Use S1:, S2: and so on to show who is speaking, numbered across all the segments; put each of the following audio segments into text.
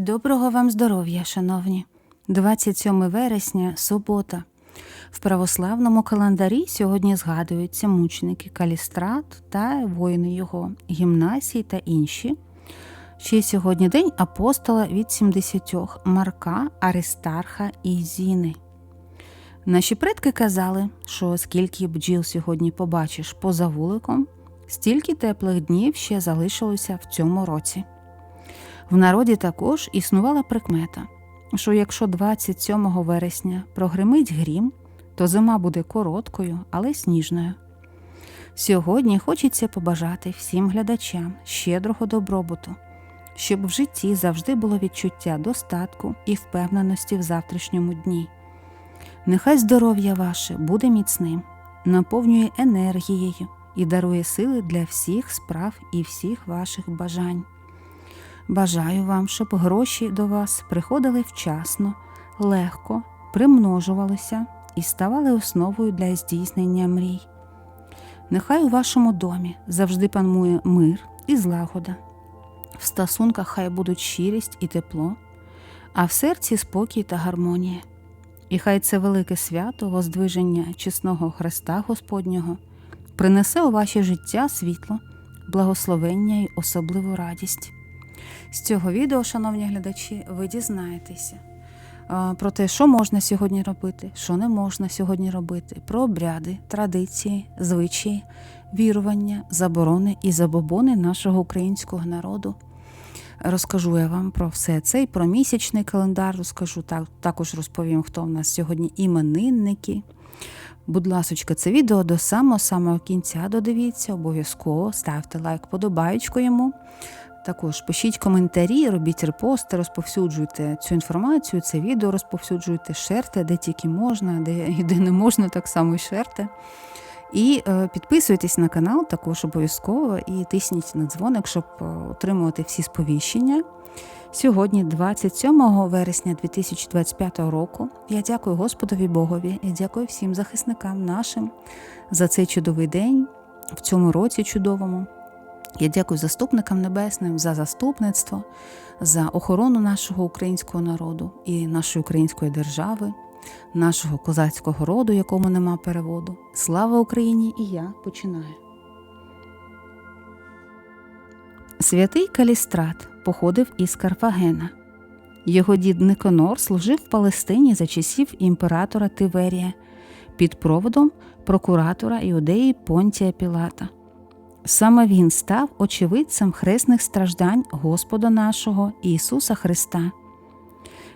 S1: Доброго вам здоров'я, шановні. 27 вересня, субота. В православному календарі сьогодні згадуються мученики Калістрат та воїни його, гімнасії та інші. Ще сьогодні день апостола від 70 Марка, Аристарха і Зіни. Наші предки казали, що скільки бджіл сьогодні побачиш поза вуликом, стільки теплих днів ще залишилося в цьому році. В народі також існувала прикмета, що якщо 27 вересня прогримить грім, то зима буде короткою, але сніжною. Сьогодні хочеться побажати всім глядачам щедрого добробуту, щоб в житті завжди було відчуття достатку і впевненості в завтрашньому дні. Нехай здоров'я ваше буде міцним, наповнює енергією і дарує сили для всіх справ і всіх ваших бажань. Бажаю вам, щоб гроші до вас приходили вчасно, легко, примножувалися і ставали основою для здійснення мрій. Нехай у вашому домі завжди панує мир і злагода. В стосунках хай будуть щирість і тепло, а в серці спокій та гармонія. І хай це велике свято воздвиження чесного Христа Господнього принесе у ваше життя світло, благословення й особливу радість. З цього відео, шановні глядачі, ви дізнаєтеся про те, що можна сьогодні робити, що не можна сьогодні робити, про обряди, традиції, звичаї, вірування, заборони і забобони нашого українського народу. Розкажу я вам про все це і про місячний календар розкажу. Так, також розповім, хто в нас сьогодні іменинники. Будь ласочка, це відео до самого самого кінця додивіться, обов'язково ставте лайк, подобаючку йому. Також пишіть коментарі, робіть репости, розповсюджуйте цю інформацію, це відео розповсюджуйте, шерте, де тільки можна, де, де не можна, так само і шерте. І е, підписуйтесь на канал також обов'язково і тисніть на дзвоник, щоб е, отримувати всі сповіщення. Сьогодні, 27 вересня 2025 року, я дякую Господові Богові і дякую всім захисникам нашим за цей чудовий день в цьому році чудовому. Я дякую заступникам небесним за заступництво, за охорону нашого українського народу і нашої української держави, нашого козацького роду, якому нема переводу. Слава Україні! І я починаю. Святий Калістрат походив із Карфагена. Його дід Никонор служив в Палестині за часів імператора Тиверія під проводом прокуратора Іудеї Понтія Пілата. Саме він став очевидцем хресних страждань Господа нашого Ісуса Христа,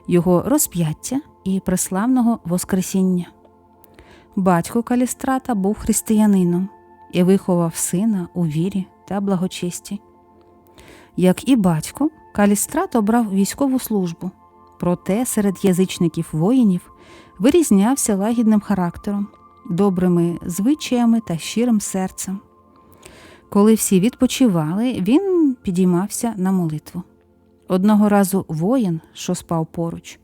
S1: Його розп'яття і преславного Воскресіння. Батько Калістрата був християнином і виховав сина у вірі та благочесті. Як і батько, Калістрат обрав військову службу, проте серед язичників воїнів вирізнявся лагідним характером, добрими звичаями та щирим серцем. Коли всі відпочивали, він підіймався на молитву. Одного разу воїн, що спав поруч,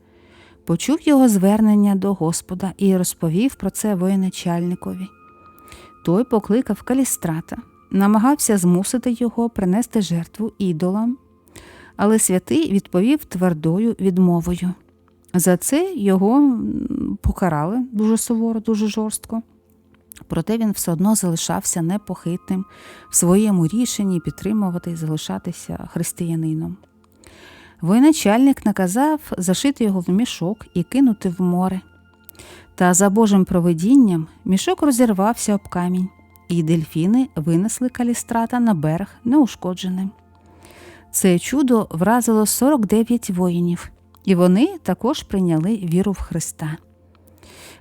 S1: почув його звернення до Господа і розповів про це воєначальникові. Той покликав калістрата, намагався змусити його принести жертву ідолам, але святий відповів твердою відмовою. За це його покарали дуже суворо, дуже жорстко. Проте він все одно залишався непохитним в своєму рішенні підтримувати і залишатися християнином. Воєначальник наказав зашити його в мішок і кинути в море. Та за Божим провидінням мішок розірвався об камінь, і дельфіни винесли калістрата на берег неушкодженим. Це чудо вразило 49 воїнів, і вони також прийняли віру в Христа.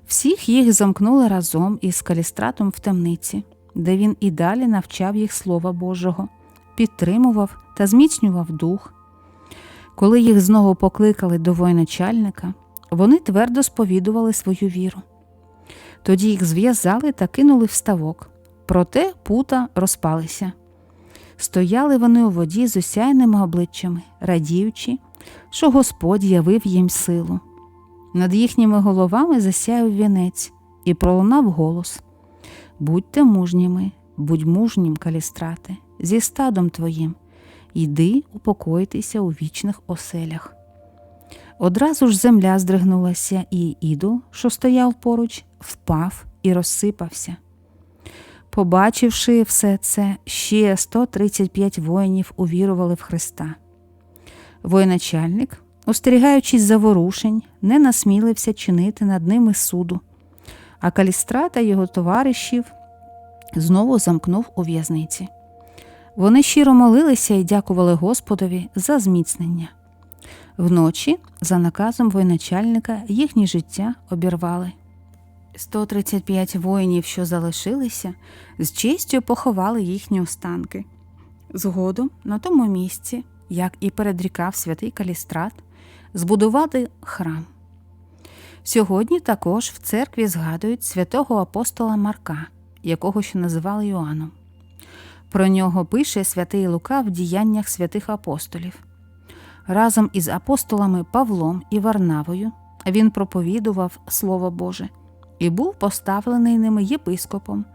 S1: Всіх їх замкнули разом із калістратом в темниці, де він і далі навчав їх Слова Божого, підтримував та зміцнював дух. Коли їх знову покликали до воєначальника, вони твердо сповідували свою віру. Тоді їх зв'язали та кинули в ставок, проте пута розпалися. Стояли вони у воді з осяйними обличчями, радіючи, що Господь явив їм силу. Над їхніми головами засяяв вінець і пролунав голос Будьте мужніми, будь мужнім, калістрате, зі стадом твоїм, йди упокоїтися у вічних оселях. Одразу ж земля здригнулася, і ідол, що стояв поруч, впав і розсипався. Побачивши все це, ще 135 воїнів увірували в Христа. Воєначальник, остерігаючись заворушень, не насмілився чинити над ними суду, а Калістра та його товаришів знову замкнув у в'язниці. Вони щиро молилися і дякували Господові за зміцнення. Вночі, за наказом воєначальника, їхнє життя обірвали. 135 воїнів, що залишилися, з честю поховали їхні останки. Згодом на тому місці, як і передрікав святий Калістрат, збудувати храм. Сьогодні також в церкві згадують святого апостола Марка, якого ще називали Йоанном. Про нього пише святий Лука в діяннях святих апостолів. Разом із апостолами Павлом і Варнавою він проповідував Слово Боже і був поставлений ними єпископом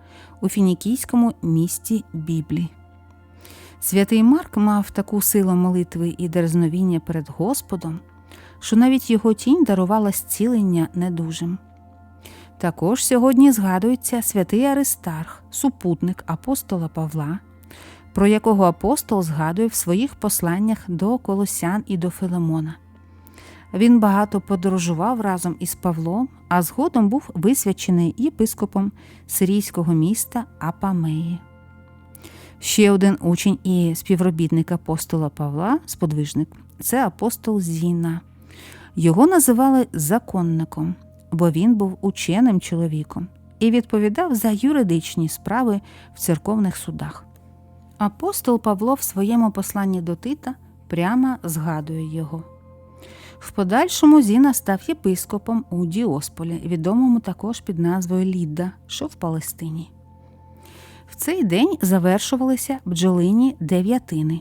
S1: у фінікійському місті Біблії. Святий Марк мав таку силу молитви і дерзновіння перед Господом, що навіть його тінь дарувала зцілення недужим. Також сьогодні згадується святий Аристарх, супутник апостола Павла, про якого апостол згадує в своїх посланнях до Колосян і до Филимона. Він багато подорожував разом із Павлом, а згодом був висвячений єпископом сирійського міста Апамеї. Ще один учень і співробітник апостола Павла, сподвижник, це апостол Зіна. Його називали законником, бо він був ученим чоловіком і відповідав за юридичні справи в церковних судах. Апостол Павло в своєму посланні до Тита прямо згадує його. В подальшому Зіна став єпископом у Діосполі, відомому також під назвою Лідда, що в Палестині. В цей день завершувалися бджолині дев'ятини,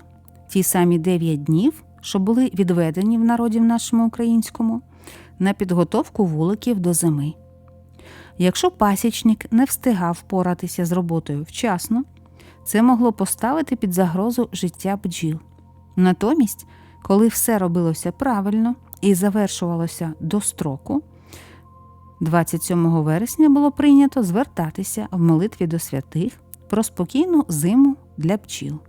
S1: ті самі дев'ять днів, що були відведені в народі в нашому українському, на підготовку вуликів до зими. Якщо пасічник не встигав впоратися з роботою вчасно, це могло поставити під загрозу життя бджіл. Натомість, коли все робилося правильно і завершувалося до строку, 27 вересня було прийнято звертатися в молитві до святих про спокійну зиму для бджіл.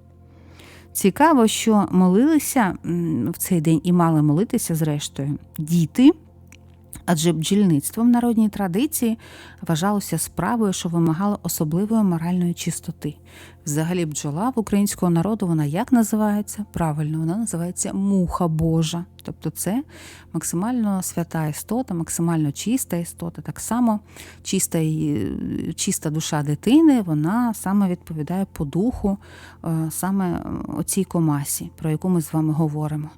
S1: Цікаво, що молилися в цей день і мали молитися, зрештою, діти, адже бджільництво в народній традиції вважалося справою, що вимагало особливої моральної чистоти. Взагалі, бджола в українського народу вона як називається? Правильно, вона називається муха Божа. Тобто це максимально свята істота, максимально чиста істота. Так само чиста чиста душа дитини, вона саме відповідає по духу, саме оцій комасі, про яку ми з вами говоримо.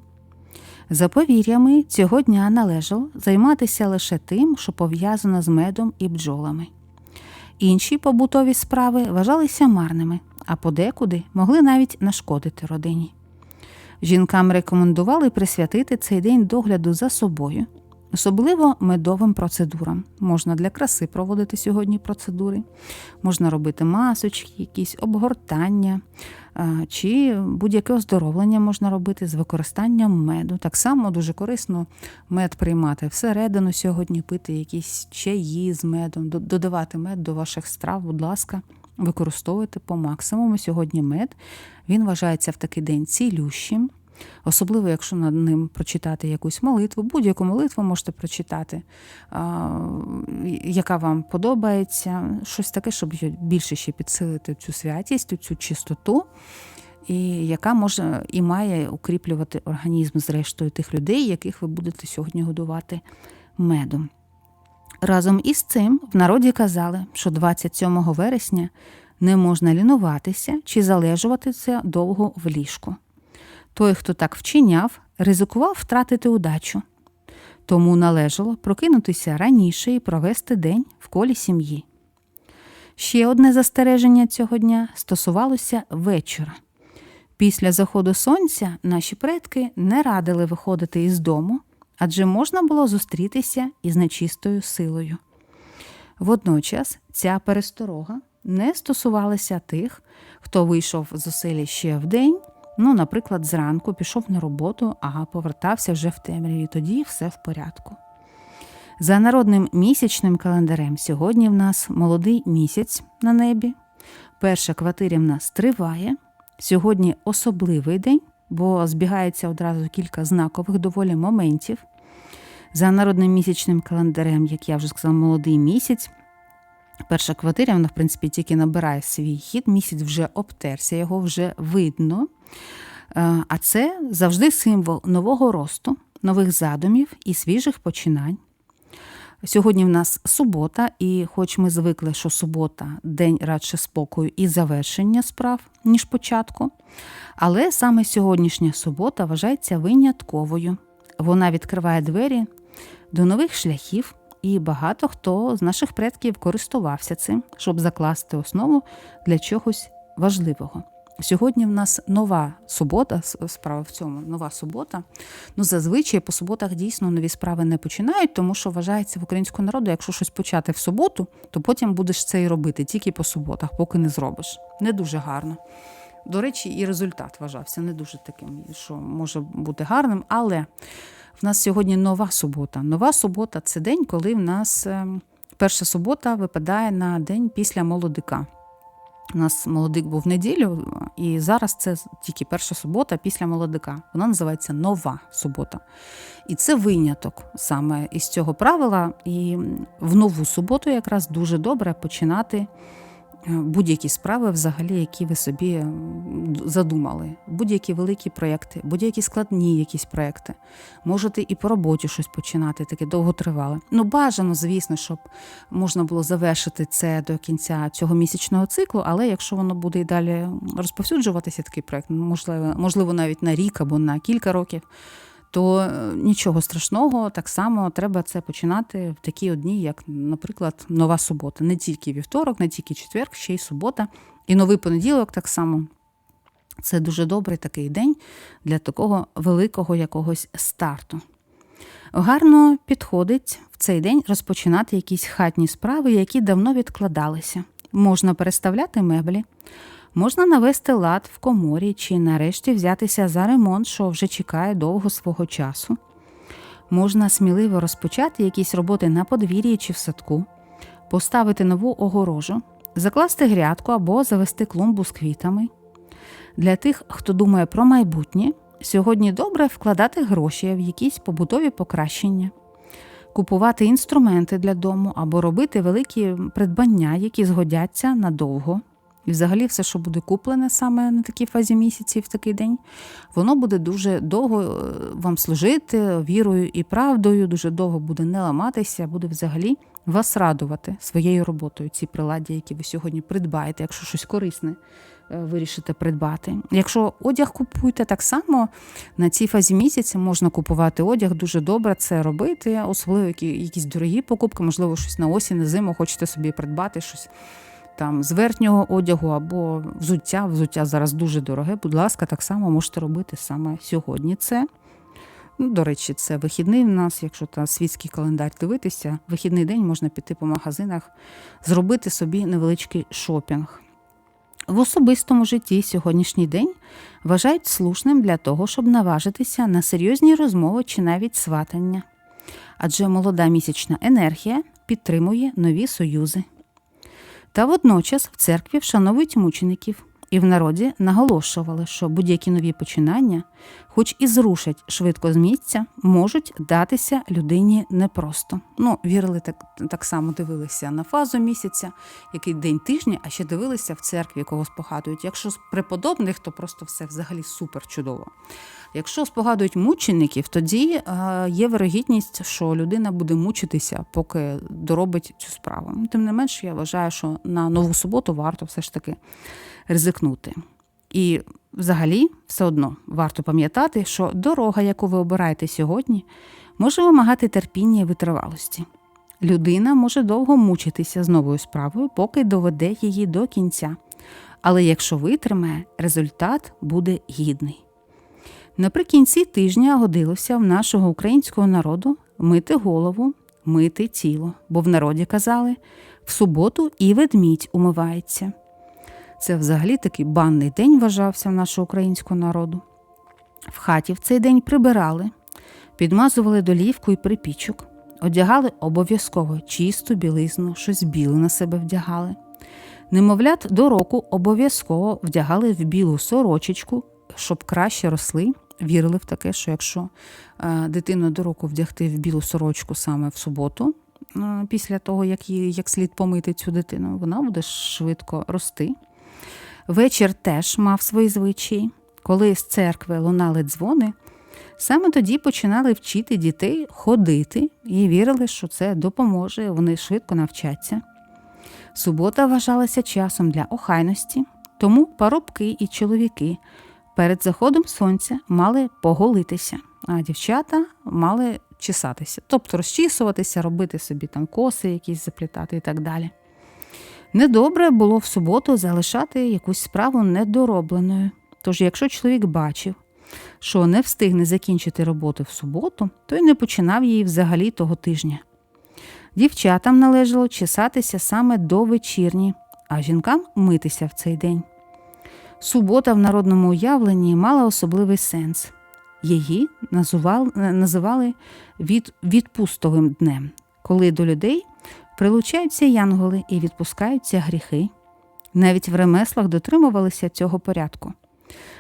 S1: За повір'ями, цього дня належало займатися лише тим, що пов'язано з медом і бджолами. Інші побутові справи вважалися марними, а подекуди могли навіть нашкодити родині. Жінкам рекомендували присвятити цей день догляду за собою, особливо медовим процедурам. Можна для краси проводити сьогодні процедури, можна робити масочки, якісь обгортання чи будь-яке оздоровлення можна робити з використанням меду. Так само дуже корисно мед приймати всередину сьогодні, пити якісь чаї з медом, додавати мед до ваших страв, будь ласка. Використовуйте по максимуму сьогодні мед. Він вважається в такий день цілющим. Особливо, якщо над ним прочитати якусь молитву, будь-яку молитву можете прочитати, яка вам подобається, щось таке, щоб більше ще підсилити цю святість, цю чистоту, і яка може і має укріплювати організм, зрештою, тих людей, яких ви будете сьогодні годувати медом. Разом із цим в народі казали, що 27 вересня не можна лінуватися чи залежуватися довго в ліжку. Той, хто так вчиняв, ризикував втратити удачу, тому належало прокинутися раніше і провести день в колі сім'ї. Ще одне застереження цього дня стосувалося вечора. Після заходу сонця наші предки не радили виходити із дому, адже можна було зустрітися із нечистою силою. Водночас ця пересторога не стосувалася тих, хто вийшов з оселі ще вдень Ну, наприклад, зранку пішов на роботу, а повертався вже в темряві, тоді все в порядку. За народним місячним календарем сьогодні в нас молодий місяць на небі. Перша квартиря в нас триває. Сьогодні особливий день, бо збігається одразу кілька знакових доволі моментів. За народним місячним календарем, як я вже сказала, молодий місяць. Перша квартира, вона, в принципі, тільки набирає свій хід, місяць вже обтерся, його вже видно. Е, А це завжди символ нового росту, нових задумів і свіжих починань. Сьогодні в нас субота, і хоч ми звикли, що субота день радше спокою і завершення справ, ніж початку, але саме сьогоднішня субота вважається винятковою. Вона відкриває двері до нових шляхів, і багато хто з наших предків користувався цим, щоб закласти основу для чогось важливого. Сьогодні в нас нова субота, справа в цьому, нова субота. Ну, зазвичай по суботах дійсно нові справи не починають, тому що вважається в українському народу, якщо щось почати в суботу, то потім будеш це і робити тільки по суботах, поки не зробиш. Не дуже гарно. До речі, і результат вважався не дуже таким, що може бути гарним, але в нас сьогодні нова субота. Нова субота це день, коли в нас ем, перша субота випадає на день після молодика. У нас молодик був в неділю, і зараз це тільки перша субота після молодика. Вона називається нова субота. І це виняток саме із цього правила. І в нову суботу якраз дуже добре починати е, будь-які справи, взагалі, які ви собі задумали. Будь-які великі проєкти, будь-які складні якісь проєкти. Можете і по роботі щось починати, таке довготривале. Ну, бажано, звісно, щоб можна було завершити це до кінця цього місячного циклу, але якщо воно буде і далі розповсюджуватися, такий проєкт, можливо, можливо, навіть на рік або на кілька років, то е, нічого страшного, так само треба це починати в такі дні, як, наприклад, нова субота. Не тільки вівторок, не тільки четверг, ще й субота. І новий понеділок так само. Це дуже добрий такий день для такого великого якогось старту. Гарно підходить в цей день розпочинати якісь хатні справи, які давно відкладалися. Можна переставляти меблі, можна навести лад в коморі чи нарешті взятися за ремонт, що вже чекає довго свого часу. Можна сміливо розпочати якісь роботи на подвір'ї чи в садку, поставити нову огорожу, закласти грядку або завести клумбу з квітами. Для тих, хто думає про майбутнє, сьогодні добре вкладати гроші в якісь побутові покращення, купувати інструменти для дому або робити великі придбання, які згодяться надовго. І взагалі все, що буде куплене саме на такій фазі місяці в такий день, воно буде дуже довго е, вам служити вірою і правдою, дуже довго буде не ламатися, буде взагалі вас радувати своєю роботою, ці приладдя, які ви сьогодні придбаєте, якщо щось корисне е, вирішите придбати. Якщо одяг купуєте, так само на цій фазі місяця можна купувати одяг, дуже добре це робити, особливо які, якісь дорогі покупки, можливо, щось на осінь, на зиму хочете собі придбати щось там з верхнього одягу або взуття. Взуття зараз дуже дороге. Будь ласка, так само можете робити саме сьогодні це. Ну, до речі, це вихідний в нас, якщо та світський календар дивитися, вихідний день можна піти по магазинах, зробити собі невеличкий шопінг. В особистому житті сьогоднішній день вважають слушним для того, щоб наважитися на серйозні розмови чи навіть сватання. Адже молода місячна енергія підтримує нові союзи. Та водночас в церкві вшановують мучеників, і в народі наголошували, що будь-які нові починання, хоч і зрушать швидко з місця, можуть датися людині непросто. Ну, вірили так, так само дивилися на фазу місяця, який день тижня, а ще дивилися в церкві, кого спогадують. Якщо з преподобних, то просто все взагалі супер чудово. Якщо спогадують мучеників, тоді е, є вирогідність, що людина буде мучитися, поки доробить цю справу. Тим не менш, я вважаю, що на нову суботу варто все ж таки ризикнути. І взагалі, все одно варто пам'ятати, що дорога, яку ви обираєте сьогодні, може вимагати терпіння і витривалості. Людина може довго мучитися з новою справою, поки доведе її до кінця. Але якщо витримає, результат буде гідний. Наприкінці тижня годилося в нашого українського народу мити голову, мити тіло, бо в народі казали в суботу і ведмідь умивається. Це взагалі такий банний день вважався в нашого українського народу. В хаті в цей день прибирали, підмазували долівку і припічок, одягали обов'язково чисту білизну, щось біле на себе вдягали. Немовлят до року обов'язково вдягали в білу сорочечку, щоб краще росли. Вірили в таке, що якщо е, дитину до року вдягти в білу сорочку саме в суботу, е, після того, як її як слід помити цю дитину, вона буде швидко рости. Вечір теж мав свої звичаї. Коли з церкви лунали дзвони, саме тоді починали вчити дітей ходити і вірили, що це допоможе, вони швидко навчаться. Субота вважалася часом для охайності, тому парубки і чоловіки перед заходом сонця мали поголитися, а дівчата мали чесатися, тобто розчісуватися, робити собі там коси, якісь заплітати і так далі. Недобре було в суботу залишати якусь справу недоробленою. Тож, якщо чоловік бачив, що не встигне закінчити роботу в суботу, то й не починав її взагалі того тижня. Дівчатам належало чесатися саме до вечірні, а жінкам митися в цей день. Субота в народному уявленні мала особливий сенс. Її називали, називали від, відпустовим днем, коли до людей прилучаються янголи і відпускаються гріхи. Навіть в ремеслах дотримувалися цього порядку.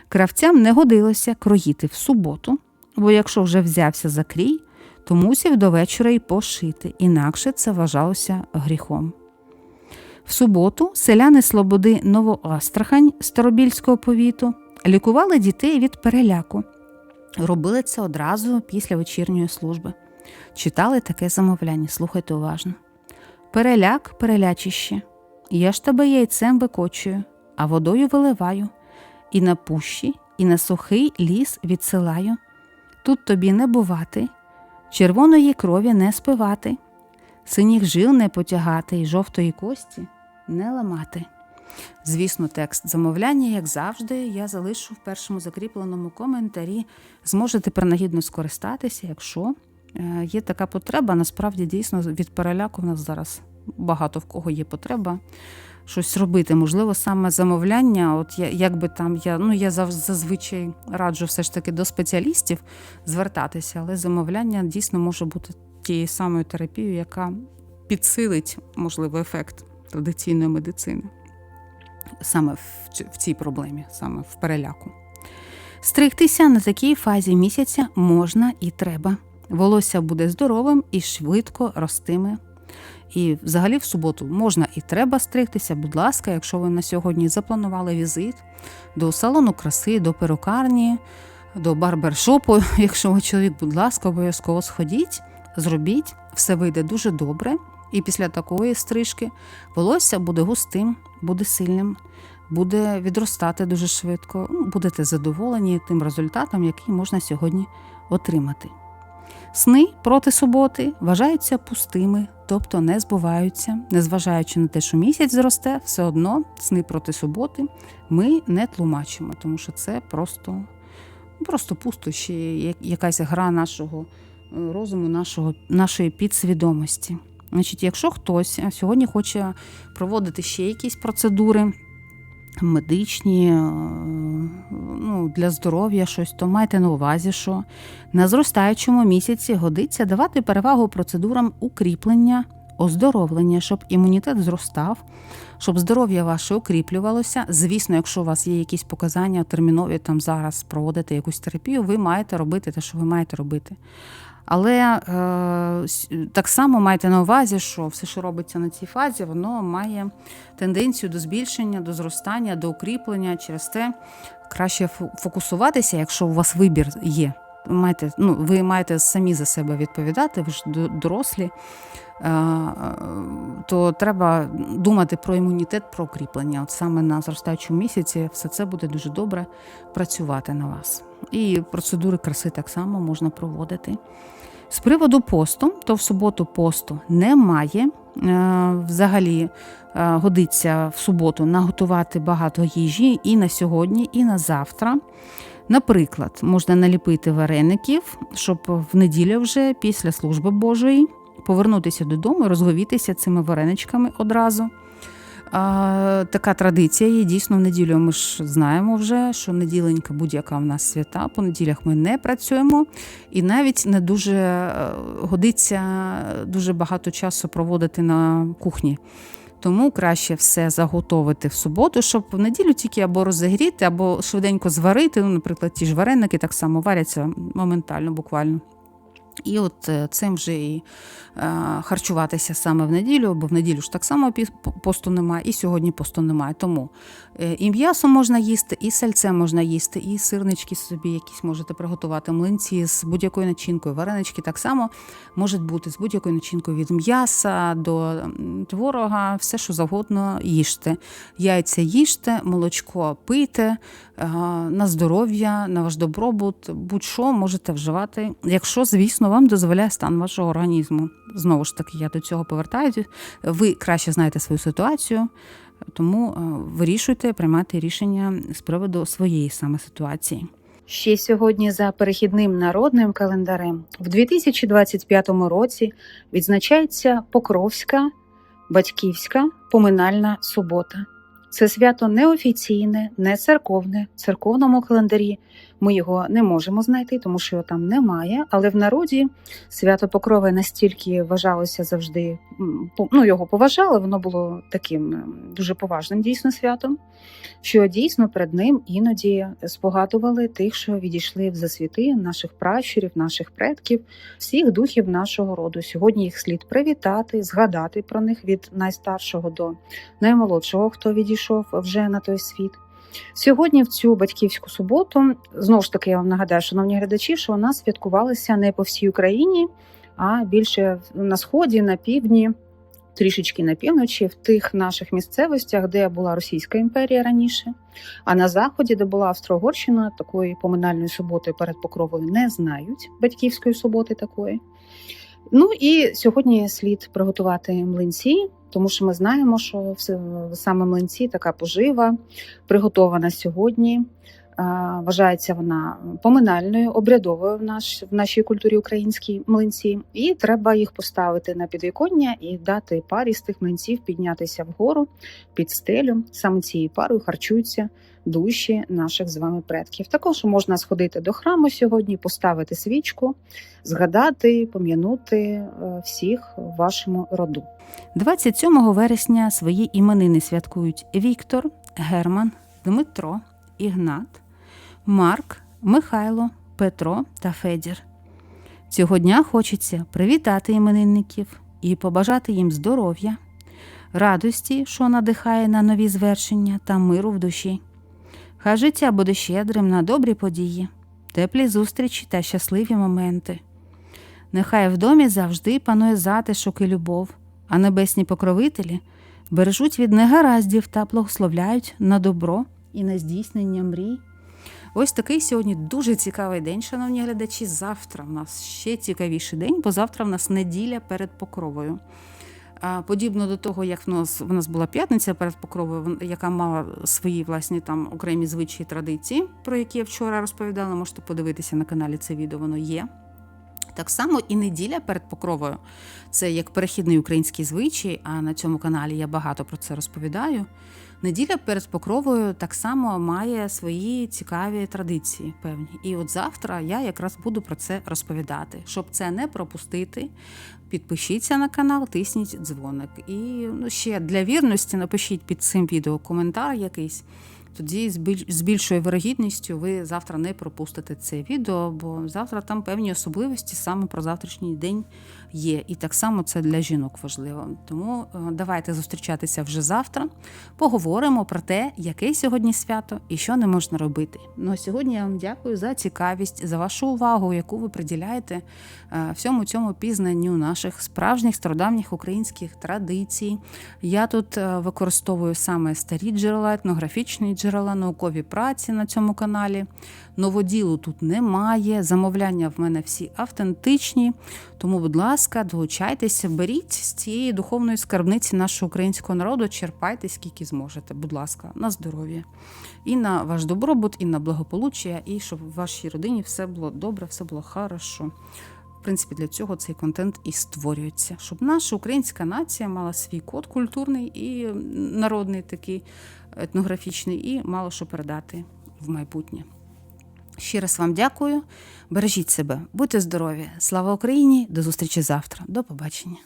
S1: Кравцям не годилося кроїти в суботу, бо якщо вже взявся за крій, то мусив до вечора й пошити, інакше це вважалося гріхом. В суботу селяни Слободи Новоастрахань Старобільського повіту лікували дітей від переляку. Робили це одразу після вечірньої служби. Читали таке замовляння, слухайте уважно. Переляк, перелячище, я ж тебе яйцем викочую, а водою виливаю, і на пущі, і на сухий ліс відсилаю. Тут тобі не бувати, червоної крові не спивати, синіх жил не потягати і жовтої кості не ламати. Звісно, текст замовляння, як завжди, я залишу в першому закріпленому коментарі. Зможете принагідно скористатися, якщо е, є така потреба. Насправді, дійсно, від переляку в нас зараз багато в кого є потреба щось робити. Можливо, саме замовляння, от я, якби там я ну я зазвичай раджу все ж таки до спеціалістів звертатися, але замовляння дійсно може бути тією самою терапією, яка підсилить можливо ефект традиційної медицини. Саме в, цій проблемі, саме в переляку. Стригтися на такій фазі місяця можна і треба. Волосся буде здоровим і швидко ростиме і взагалі в суботу можна і треба стригтися, будь ласка, якщо ви на сьогодні запланували візит до салону краси, до перукарні, до барбершопу. Якщо ви чоловік, будь ласка, обов'язково сходіть, зробіть, все вийде дуже добре. І після такої стрижки волосся буде густим, буде сильним, буде відростати дуже швидко. Ну, будете задоволені тим результатом, який можна сьогодні отримати. Сни проти суботи вважаються пустими, тобто не збуваються, незважаючи на те, що місяць зросте, все одно сни проти суботи ми не тлумачимо, тому що це просто просто пустощі, якась гра нашого е, розуму, нашого, нашої підсвідомості. Значить, Якщо хтось сьогодні хоче проводити ще якісь процедури, медичні, е, ну, для здоров'я щось, то майте на увазі, що на зростаючому місяці годиться давати перевагу процедурам укріплення, оздоровлення, щоб імунітет зростав, щоб здоров'я ваше укріплювалося. Звісно, якщо у вас є якісь показання термінові там зараз проводити якусь терапію, ви маєте робити те, що ви маєте робити. Але е, так само майте на увазі, що все, що робиться на цій фазі, воно має тенденцію до збільшення, до зростання, до укріплення. Через те краще фокусуватися, якщо у вас вибір є. Маєте, ну, Ви маєте самі за себе відповідати, ви ж дорослі, е, то треба думати про імунітет, про укріплення. От саме на зростаючому місяці все це буде дуже добре працювати на вас. І процедури краси так само можна проводити. З приводу посту, то в суботу посту немає. Е, взагалі е, годиться в суботу наготувати багато їжі і на сьогодні, і на завтра. Наприклад, можна наліпити вареників, щоб в неділю вже після служби Божої повернутися додому і розговітися цими вареничками одразу. А, така традиція є дійсно в неділю. Ми ж знаємо вже, що неділенька будь-яка в нас свята. По неділях ми не працюємо, і навіть не дуже е, годиться дуже багато часу проводити на кухні. Тому краще все заготовити в суботу, щоб в неділю тільки або розігріти, або швиденько зварити. Ну, наприклад, ті ж вареники так само варяться моментально, буквально. І от е, цим вже і е, харчуватися саме в неділю, бо в неділю ж так само посту немає, і сьогодні посту немає. Тому е, і м'ясо можна їсти, і сальце можна їсти, і сирнички собі якісь можете приготувати, млинці з будь-якою начинкою, варенички так само можуть бути з будь-якою начинкою від м'яса до творога, все, що завгодно їжте. Яйця їжте, молочко пийте, на здоров'я, на ваш добробут, будь-що можете вживати, якщо, звісно, дозволяє стан вашого організму. Знову ж таки, я до цього повертаюся. Ви краще знаєте свою ситуацію, тому е, вирішуйте приймати рішення з приводу своєї саме ситуації. Ще сьогодні за перехідним народним календарем в 2025 році відзначається Покровська батьківська поминальна субота. Це свято неофіційне, не церковне. В церковному календарі ми його не можемо знайти, тому що його там немає. Але в народі свято Покрови настільки вважалося завжди, ну його поважали, воно було таким ем, дуже поважним дійсно святом, що дійсно перед ним іноді спогадували тих, що відійшли в засвіти наших пращурів, наших предків, всіх духів нашого роду. Сьогодні їх слід привітати, згадати про них від найстаршого до наймолодшого, хто відійшов вже на той світ. Сьогодні, в цю батьківську суботу, знову ж таки, я вам нагадаю, шановні глядачі, що вона святкувалася не по всій Україні, а більше на сході, на півдні, трішечки на півночі, в тих наших місцевостях, де була Російська імперія раніше. А на заході, де була Австро-Угорщина, такої поминальної суботи перед покровою не знають батьківської суботи такої. Ну і сьогодні слід приготувати млинці, тому що ми знаємо, що саме млинці така пожива, приготована сьогодні. Вважається вона поминальною, обрядовою в, наш, в нашій культурі українській млинці, і треба їх поставити на підвіконня і дати парі з тих млинців піднятися вгору під стелю. Саме цією парою харчуються душі наших з вами предків. Також можна сходити до храму сьогодні, поставити свічку, згадати, пом'янути е, всіх в вашому роду. 27 вересня свої іменини святкують Віктор, Герман, Дмитро, Ігнат, Марк, Михайло, Петро та Федір. Цього дня хочеться привітати іменинників і побажати їм здоров'я, радості, що надихає на нові звершення та миру в душі. Хай життя буде щедрим на добрі події, теплі зустрічі та щасливі моменти. Нехай в домі завжди панує затишок і любов, а небесні покровителі бережуть від негараздів та благословляють на добро і на здійснення мрій. Ось такий сьогодні дуже цікавий день, шановні глядачі. Завтра в нас ще цікавіший день, бо завтра в нас неділя перед покровою. Подібно до того, як в нас в нас була п'ятниця перед покровою, яка мала свої власні там окремі звичаї традиції, про які я вчора розповідала. Можете подивитися на каналі це відео, воно є. Так само і неділя перед покровою. Це як перехідний український звичай, а на цьому каналі я багато про це розповідаю. Неділя перед покровою так само має свої цікаві традиції певні. І от завтра я якраз буду про це розповідати. Щоб це не пропустити, підпишіться на канал, тисніть дзвоник. І ну, ще для вірності напишіть під цим відео коментар якийсь. Тоді з біль- з більшою вирогідністю ви завтра не пропустите це відео, бо завтра там певні особливості саме про завтрашній день є. І так само це для жінок важливо. Тому е, давайте зустрічатися вже завтра. Поговоримо про те, яке сьогодні свято і що не можна робити. Ну а сьогодні я вам дякую за цікавість, за вашу увагу, яку ви приділяєте е, всьому цьому пізнанню наших справжніх стародавніх українських традицій. Я тут е, використовую саме старі джерела, етнографічні джерела, наукові праці на цьому каналі. Новоділу тут немає. Замовляння в мене всі автентичні. Тому, будь ласка, долучайтеся, беріть з цієї духовної скарбниці нашого українського народу, черпайте скільки зможете. Будь ласка, на здоров'я. І на ваш добробут, і на благополуччя, і щоб в вашій родині все було добре, все було хорошо. В принципі, для цього цей контент і створюється, щоб наша українська нація мала свій код культурний і народний такий етнографічний, і мало що передати в майбутнє. Ще раз вам дякую. Бережіть себе, будьте здорові. Слава Україні! До зустрічі завтра. До побачення.